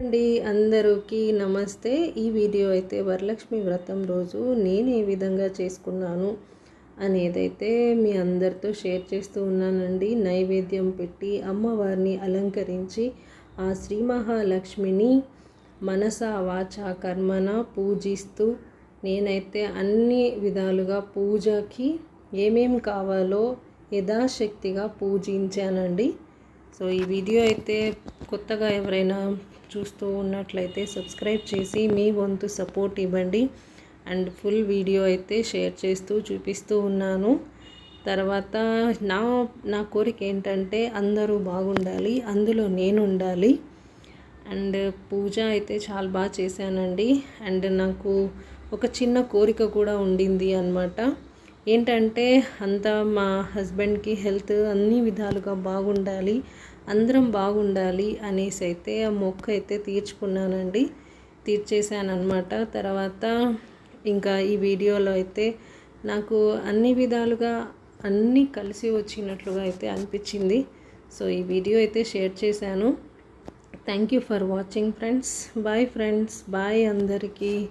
అండి అందరికీ నమస్తే. ఈ వీడియో అయితే వరలక్ష్మి వ్రతం రోజు నేను ఏ విధంగా చేసుకున్నాను అనేదైతే మీ అందరితో షేర్ చేస్తూ ఉన్నానండి. నైవేద్యం పెట్టి అమ్మవారిని అలంకరించి ఆ శ్రీ మహాలక్ష్మిని మనస వాచ కర్మన పూజిస్తూ నేనైతే అన్ని విధాలుగా పూజకి ఏమేం కావాలో యథాశక్తిగా పూజించానండి. సో ఈ వీడియో అయితే కొత్తగా ఎవరైనా చూస్తూ ఉన్నట్లయితే సబ్స్క్రైబ్ చేసి మీ వంతు సపోర్ట్ ఇవ్వండి. అండ్ ఫుల్ వీడియో అయితే షేర్ చేస్తూ చూపిస్తూ ఉన్నాను. తర్వాత నా నా కోరిక ఏంటంటే అందరూ బాగుండాలి అందులో నేను ఉండాలి అండ్ పూజ అయితే చాలా బాగా చేశానండి. అండ్ నాకు ఒక చిన్న కోరిక కూడా ఉండింది అనమాట ఏంటంటే అంతా మా హస్బెండ్కి హెల్త్ అన్ని విధాలుగా బాగుండాలి అందరం బాగుండాలి అనేసి అయితే ఆ మొక్క అయితే తీర్చుకున్నానండి. తీర్చేశానమాట తర్వాత ఇంకా ఈ వీడియోలో అయితే నాకు అన్ని విధాలుగా అన్నీ కలిసి వచ్చినట్లుగా అయితే అనిపించింది. సో ఈ వీడియో అయితే షేర్ చేశాను. Thank you for watching friends. Bye friends. Bye అందరికీ.